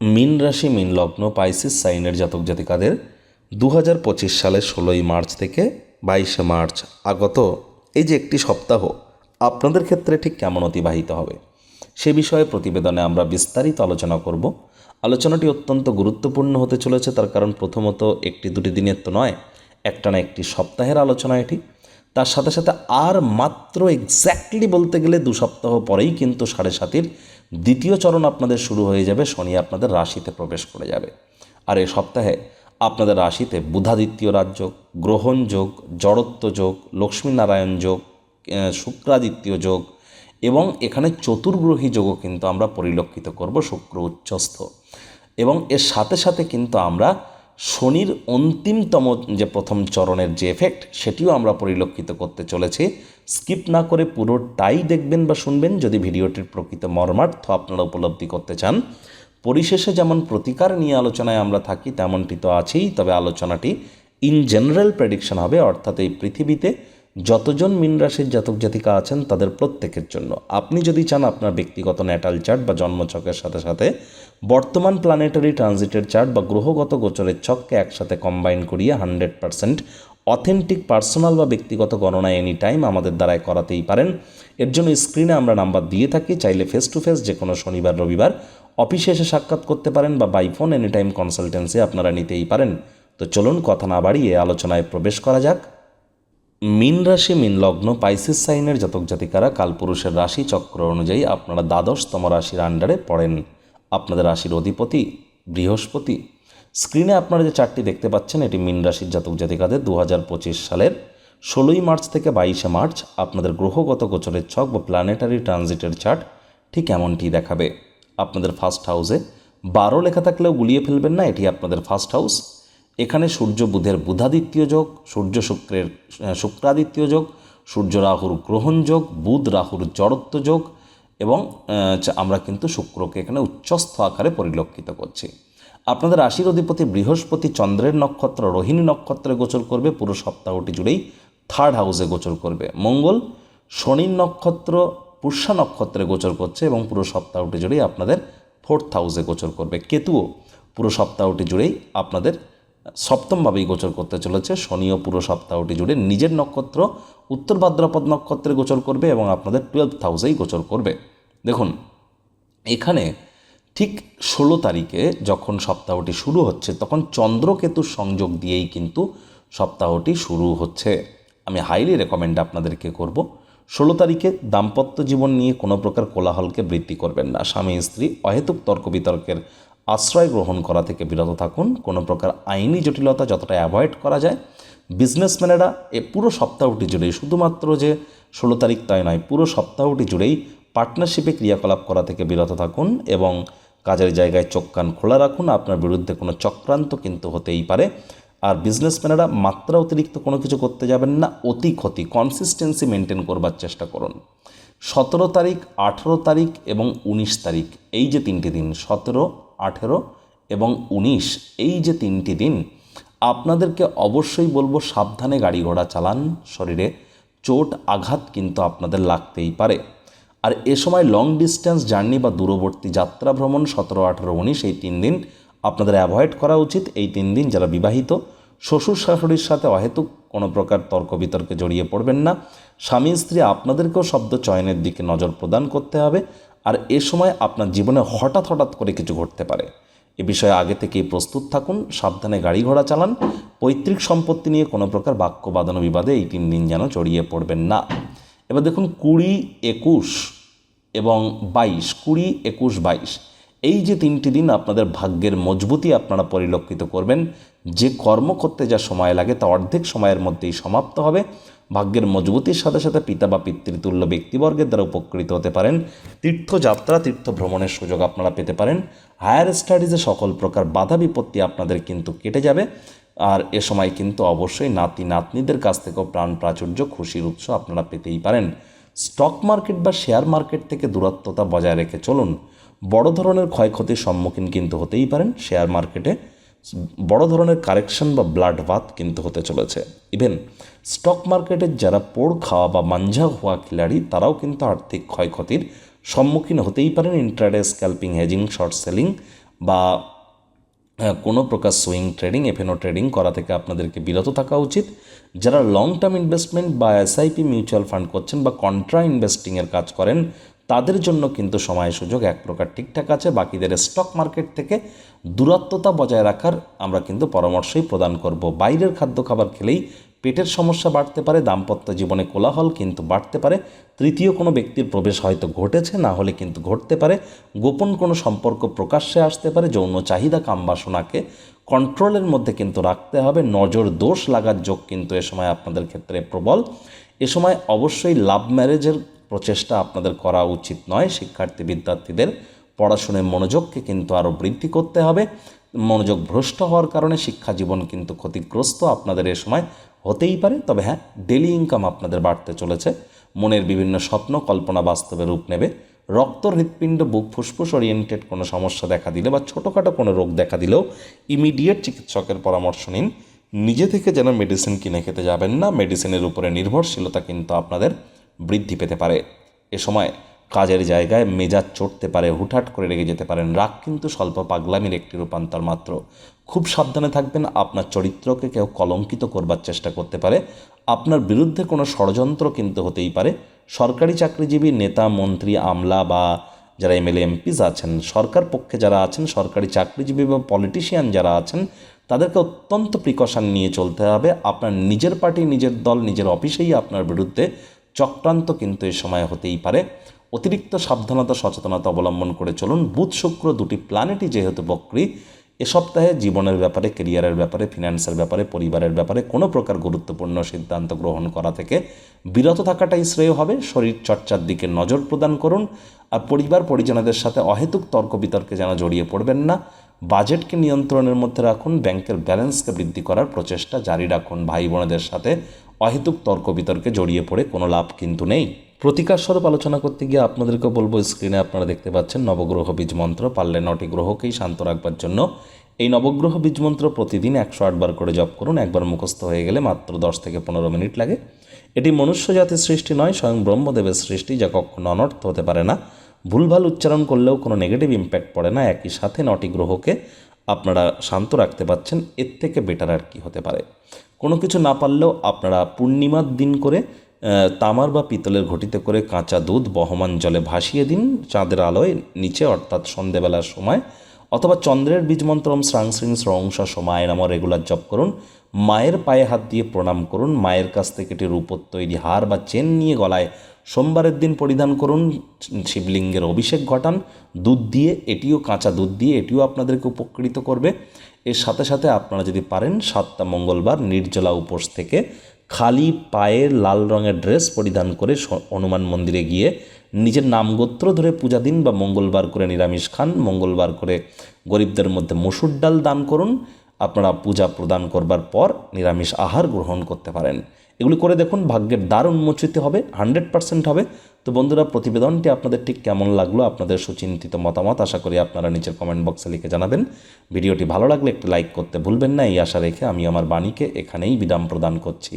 মিন রাশি, মিন লগ্ন, পাইসিস সাইনের জাতক জাতিকাদের দু হাজার পঁচিশ সালের ষোলোই মার্চ থেকে বাইশে মার্চ আগত এই যে একটি সপ্তাহ, আপনাদের ক্ষেত্রে ঠিক কেমন অতিবাহিত হবে? সে বিষয়ে প্রতিবেদনে আমরা বিস্তারিত আলোচনা করব। আলোচনাটি অত্যন্ত গুরুত্বপূর্ণ হতে চলেছে, তার কারণ প্রথমত একটি দুটি দিনের তো নয় একটা না একটি সপ্তাহের আলোচনা এটি। তার সাথে সাথে আর মাত্র এক্স্যাক্টলি বলতে গেলে দু সপ্তাহ পরেই কিন্তু সাড়ে সাতির দ্বিতীয় চরণ আপনাদের শুরু হয়ে যাবে, শনি আপনাদের রাশিতে প্রবেশ করে যাবে। আর এই সপ্তাহে আপনাদের রাশিতে বুধাদিত্য রাজযোগ গ্রহণ যোগ, জড়ত্ব যোগ, লক্ষ্মীনারায়ণ যোগ শুক্রাদিত্য যোগ এবং এখানে চতুর্গ্রহী যোগও কিন্তু আমরা পরিলক্ষিত করব, শুক্র উচ্চস্থ। এবং এর সাথে সাথে কিন্তু আমরা শনির অন্তিমতম যে প্রথম চরণের যে এফেক্ট সেটিও আমরা পরিলক্ষিত করতে চলেছি। স্কিপ না করে পুরোটাই দেখবেন বা শুনবেন যদি ভিডিওটির প্রকৃত মর্মার্থ আপনারা উপলব্ধি করতে চান। পরিশেষে যেমন প্রতিকার নিয়ে আলোচনায় আমরা থাকি, তেমনটি তো আছেই, তবে আলোচনাটি ইন জেনারেল প্রেডিকশন হবে, অর্থাৎ এই পৃথিবীতে যতজন মিন রাশির জাতক জাতিকা আছেন তাদের প্রত্যেকের জন্য। আপনি যদি চান আপনার ব্যক্তিগত ন্যাটাল চার্ট বা জন্মছকের সাথে সাথে বর্তমান প্ল্যানেটারি ট্রানজিটের চার্ট বা গ্রহগত গোচরের ছককে একসাথে কম্বাইন করিয়ে হান্ড্রেড পারসেন্ট অথেন্টিক পার্সোনাল বা ব্যক্তিগত গণনা এনি টাইম আমাদের দ্বারায় করাতেই পারেন। এর জন্য স্ক্রিনে আমরা নাম্বার দিয়ে থাকি, চাইলে ফেস টু ফেস যে কোনো শনিবার, রবিবার অফিসে এসে সাক্ষাৎ করতে পারেন বা by phone any time consultancy আপনারা নিতেই পারেন। তো চলুন কথা না বাড়িয়ে আলোচনায় প্রবেশ করা যাক। মিন রাশি, মিন লগ্ন, পাইসিস সাইনের জাতক জাতিকারা কালপুরুষের রাশি চক্র অনুযায়ী আপনারা দ্বাদশতম রাশির আন্ডারে পড়েন। আপনাদের রাশির অধিপতি বৃহস্পতি। স্ক্রিনে আপনারা যে চারটি দেখতে পাচ্ছেন, এটি মিন রাশির জাতক জাতিকাদের দু হাজার পঁচিশ সালের ষোলোই মার্চ থেকে বাইশে মার্চ আপনাদের গ্রহগত গোচরের ছক বা প্ল্যানেটারি ট্রানজিটের চার্ট ঠিক এমনটি দেখাবে। আপনাদের ফার্স্ট হাউসে বারো লেখা থাকলেও গুলিয়ে ফেলবেন না, এটি আপনাদের ফার্স্ট হাউস এখানে সূর্য বুধের বুধাদিত্য যোগ, সূর্য শুক্রের শুক্রাদিত্য যোগ, সূর্য রাহুর গ্রহণ যোগ, বুধ রাহুর জড়ত্ব যোগ এবং আমরা কিন্তু শুক্রকে এখানে উচ্চস্থ আকারে পরিলক্ষিত করছি। আপনাদের রাশির অধিপতি বৃহস্পতি চন্দ্রের নক্ষত্র, রোহিণী নক্ষত্রে গোচর করবে, পুরো সপ্তাহটি জুড়েই থার্ড হাউসে গোচর করবে। মঙ্গল, শনির নক্ষত্র, পুষ্যা নক্ষত্রে গোচর করছে এবং পুরো সপ্তাহটি জুড়েই আপনাদের ফোর্থ হাউসে গোচর করবে। কেতুও পুরো সপ্তাহটি জুড়েই আপনাদের সপ্তমভাবেই গোচর করতে চলেছে। শনিও পুরো সপ্তাহটি জুড়ে নিজের নক্ষত্র, উত্তর ভাদ্রপদ নক্ষত্রে গোচর করবে এবং আপনাদের টুয়েলভ হাউসেই গোচর করবে। দেখুন, এখানে ঠিক ষোলো তারিখে যখন সপ্তাহটি শুরু হচ্ছে, তখন চন্দ্রকেতুর সংযোগ দিয়েই কিন্তু সপ্তাহটি শুরু হচ্ছে। আমি হাইলি রেকমেন্ড আপনাদেরকে করব। ষোলো তারিখে দাম্পত্য জীবন নিয়ে কোনো প্রকার কোলাহলকে বৃদ্ধি করবেন না। স্বামী, স্ত্রী, অহেতুক তর্ক বিতর্কের আশ্রয় গ্রহণ করা থেকে বিরত থাকুন। কোনো প্রকার আইনি জটিলতা যতটা অ্যাভয়েড করা যায়, বিজনেসম্যানেরা এ পুরো সপ্তাহটি জুড়েই, শুধুমাত্র যে ষোলো তারিখ তাই নয়, পুরো সপ্তাহটি জুড়েই পার্টনারশিপে ক্রিয়াকলাপ করা থেকে বিরত থাকুন এবং কাজের জায়গায় চোখ কান খোলা রাখুন। আপনার বিরুদ্ধে কোনো চক্রান্ত কিন্তু হতেই পারে। আর বিজনেসম্যানেরা মাত্রা অতিরিক্ত কোনো কিছু করতে যাবেন না, অতি ক্ষতি কনসিস্টেন্সি মেনটেন করবার চেষ্টা করুন। সতেরো তারিখ, আঠেরো তারিখ এবং উনিশ তারিখ, এই যে তিনটি দিন, সতেরো আঠেরো এবং উনিশ, এই যে তিনটি দিন, আপনাদেরকে অবশ্যই বলব সাবধানে গাড়ি ঘোড়া চালান, শরীরে চোট, আঘাত কিন্তু আপনাদের লাগতেই পারে। আর এ সময় লং ডিস্টেন্স জার্নি বা দূরবর্তী যাত্রা ভ্রমণ, সতেরো, আঠেরো, উনিশ, এই তিন দিন আপনাদের অ্যাভয়েড করা উচিত। এই তিন দিন যারা বিবাহিত, শ্বশুর শাশুড়ির সাথে অহেতুক কোনো প্রকার তর্ক বিতর্কে জড়িয়ে পড়বেন না। স্বামী, স্ত্রী, আপনাদেরকেও শব্দ চয়নের দিকে নজর প্রদান করতে হবে। আর এ সময় আপনার জীবনে হঠাৎ হঠাৎ করে কিছু ঘটতে পারে। এ বিষয়ে আগে থেকেই প্রস্তুত থাকুন, সাবধানে গাড়ি ঘোড়া চালান, পৈতৃক সম্পত্তি নিয়ে কোনো প্রকার বাক্য বিবাদে এই তিন দিন যেন জড়িয়ে পড়বেন না। এবার দেখুন, কুড়ি একুশ এবং বাইশ, কুড়ি একুশ বাইশ এই যে তিনটি দিন আপনাদের ভাগ্যের মজবুতি আপনারা পরিলক্ষিত করবেন, যে কর্ম করতে যা সময় লাগে তা অর্ধেক সময়ের মধ্যেই সমাপ্ত হবে। ভাগ্যের মজবুতির সাথে সাথে পিতা বা পিতৃতুল্য ব্যক্তিবর্গের দ্বারা উপকৃত হতে পারেন। তীর্থযাত্রা তীর্থ ভ্রমণের সুযোগ আপনারা পেতে পারেন। হায়ার স্টাডিজে সকল প্রকার বাধা বিপত্তি আপনাদের কিন্তু কেটে যাবে। আর এ সময় কিন্তু অবশ্যই নাতি, নাতনিদের কাছ থেকেও প্রাণ প্রাচুর্য, খুশির উৎস আপনারা পেতেই পারেন। স্টক মার্কেট বা শেয়ার মার্কেট থেকে দূরত্বতা বজায় রেখে চলুন। বড় ধরনের ক্ষয়ক্ষতির সম্মুখীন কিন্তু হতেই পারেন শেয়ার মার্কেটে বড় ধরনের কারেকশন বা ব্লাড বাথ কিন্তু হতে চলেছে। ইভেন স্টক মার্কেটের যারা পোড় খাওয়া বা মাঞ্ঝা হওয়া খিলাড়ি, তারাও কিন্তু আর্থিক ক্ষয়ক্ষতির সম্মুখীন হতেই পারেন। Intraday scalping hedging short selling বা কোনো প্রকার সুইং ট্রেডিং এফএনও ট্রেডিং করা থেকে আপনাদেরকে বিরত থাকা উচিত। যারা লং টার্ম ইনভেস্টমেন্ট বা এসআইপি মিউচুয়াল ফান্ড করছেন বা কন্ট্রা ইনভেস্টিংয়ের কাজ করেন তাদের জন্য কিন্তু সময় সুযোগ এক প্রকার ঠিকঠাক আছে। বাকিদের স্টক মার্কেট থেকে দূরত্বতা বজায় রাখার আমরা কিন্তু পরামর্শই প্রদান করব। বাইরের খাদ্য খাবার খেলেই পেটের সমস্যা বাড়তে পারে, দাম্পত্য জীবনে কোলাহল কিন্তু বাড়তে পারে। তৃতীয় কোনো ব্যক্তির প্রবেশ হয়তো ঘটেছে, না হলে কিন্তু ঘটতে পারে। গোপন কোনো সম্পর্ক প্রকাশ্যে আসতে পারে, যৌন চাহিদা কামবাসনাকে কন্ট্রোলের মধ্যে কিন্তু রাখতে হবে। নজর দোষ লাগার যোগ কিন্তু এ সময় আপনাদের ক্ষেত্রে প্রবল। এ সময় অবশ্যই লাভ ম্যারেজের প্রচেষ্টা আপনাদের করা উচিত নয়। শিক্ষার্থী, বিদ্যার্থীদের পড়াশোনায় মনোযোগকে কিন্তু আরও বৃদ্ধি করতে হবে। মনোযোগ ভ্রষ্ট হওয়ার কারণে শিক্ষা জীবন কিন্তু ক্ষতিগ্রস্ত আপনাদের এ সময় হতেই পারে। তবে হ্যাঁ ডেলি ইনকাম আপনাদের বাড়তে চলেছে। মনের বিভিন্ন স্বপ্ন, কল্পনা বাস্তবে রূপ নেবে। রক্ত, হৃৎপিণ্ড, বুক ফুসফুস ওরিয়েন্টেড কোনো সমস্যা দেখা দিলে বা ছোটোখাটো কোনো রোগ দেখা দিলেও ইমিডিয়েট চিকিৎসকের পরামর্শ নিন। নিজে থেকে যেন মেডিসিন কিনে খেতে যাবেন না। মেডিসিনের উপরে নির্ভরশীলতা কিন্তু আপনাদের বৃদ্ধি পেতে পারে। এ সময় কাজের জায়গায় মেজাজ চড়তে পারে, হুটহাট করে রেগে যেতে পারেন। রাগ কিন্তু স্বল্প পাগলামির একটি রূপান্তর মাত্র। খুব সাবধানে থাকবেন, আপনার চরিত্রকে কেউ কলঙ্কিত করবার চেষ্টা করতে পারে। আপনার বিরুদ্ধে কোনো ষড়যন্ত্র কিন্তু হতেই পারে। সরকারি চাকরিজীবী, নেতা, মন্ত্রী, আমলা বা যারা এমএলএ, এমপিস আছেন, সরকার পক্ষে যারা আছেন, সরকারি চাকরিজীবী বা পলিটিশিয়ান যারা আছেন, তাদেরকে অত্যন্ত প্রিকশন নিয়ে চলতে হবে। আপনার নিজের পার্টি নিজের দল, নিজের অফিসেই আপনার বিরুদ্ধে চক্রান্ত কিন্তু এ সময় হতেই পারে। অতিরিক্ত সাবধানতা, সচেতনতা অবলম্বন করে চলুন। বুধ শুক্র দুটি প্ল্যানেটই যেহেতু বক্রি, এ সপ্তাহে জীবনের ব্যাপারে কেরিয়ারের ব্যাপারে ফিনান্সের ব্যাপারে, পরিবারের ব্যাপারে কোনো প্রকার গুরুত্বপূর্ণ সিদ্ধান্ত গ্রহণ করা থেকে বিরত থাকাটাই শ্রেয় হবে। শরীর চর্চার দিকে নজর প্রদান করুন আর পরিবার, পরিজনদের সাথে অহেতুক তর্ক বিতর্কে যেন জড়িয়ে পড়বেন না। বাজেটকে নিয়ন্ত্রণের মধ্যে রাখুন। ব্যাংকের ব্যালেন্সকে বৃদ্ধি করার প্রচেষ্টা জারি রাখুন। ভাই বোনেদের সাথে অহেতুক তর্ক বিতর্কে জড়িয়ে পড়ে কোনো লাভ কিন্তু নেই। প্রতিকার স্বরূপ আলোচনা করতে গিয়ে আপনাদেরকে বলব স্ক্রিনে আপনারা দেখতে পাচ্ছেন নবগ্রহ বীজ মন্ত্র, পারলে নটি গ্রহকেই শান্ত রাখবার জন্য। এই নবগ্রহ বীজ মন্ত্র প্রতিদিন একশো আটবার করে জপ করুন, একবার মুখস্থ হয়ে গেলে মাত্র দশ থেকে পনেরো মিনিট লাগে। এটি মনুষ্য জাতির সৃষ্টি নয়, স্বয়ং ব্রহ্মদেবের সৃষ্টি, যা কখনো অনর্থ হতে পারে না। ভুলভাল উচ্চারণ করলেও কোনো নেগেটিভ ইম্প্যাক্ট পড়ে না, একই সাথে নটি গ্রহকে আপনারা শান্ত রাখতে পারছেন, এর থেকে বেটার আর কি হতে পারে। কোনো কিছু না পারলেও আপনারা পূর্ণিমার দিন করে তামার বা পিতলের ঘটিতে করে কাঁচা দুধ বহমান জলে ভাসিয়ে দিন, চাঁদের আলোয় নিচে অর্থাৎ সন্ধেবেলার সময়, অথবা চন্দ্রের বীজমন্ত্রম শ্রাং শ্রিং স্রংস সময় নাম রেগুলার জপ করুন, মায়ের পায়ে হাত দিয়ে প্রণাম করুন, মায়ের কাছ থেকে একটি রূপোর তৈরি হার বা চেন নিয়ে গলায় সোমবারের দিন পরিধান করুন, শিবলিঙ্গের অভিষেক ঘটান, দুধ দিয়ে, এটিও কাঁচা দুধ দিয়ে, এটিও আপনাদেরকে উপকৃত করবে। এর সাথে সাথে আপনারা যদি পারেন, সাতটা মঙ্গলবার নির্জলা উপোস থেকে খালি পায়ে লাল রঙের ড্রেস পরিধান করে হনুমান মন্দিরে গিয়ে নিজের নামগোত্র ধরে পূজা দিন বা মঙ্গলবার করে নিরামিষ খান, মঙ্গলবার করে গরিবদের মধ্যে মসুর ডাল দান করুন। আপনারা পূজা প্রদান করবার পর নিরামিষ আহার গ্রহণ করতে পারেন। এগুলি করে দেখুন, ভাগ্যের দ্বার উন্মোচিত হবে হান্ড্রেড পার্সেন্ট হবে। তো বন্ধুরা, প্রতিবেদনটি আপনাদের ঠিক কেমন লাগল, আপনাদের সুচিন্তিত মতামত আশা করি আপনারা নিচের কমেন্ট বক্সে লিখে জানাবেন। ভিডিওটি ভালো লাগলে একটি লাইক করতে ভুলবেন না, এই আশা রেখে আমি আমার বাণীকে এখানেই বিরাম প্রদান করছি।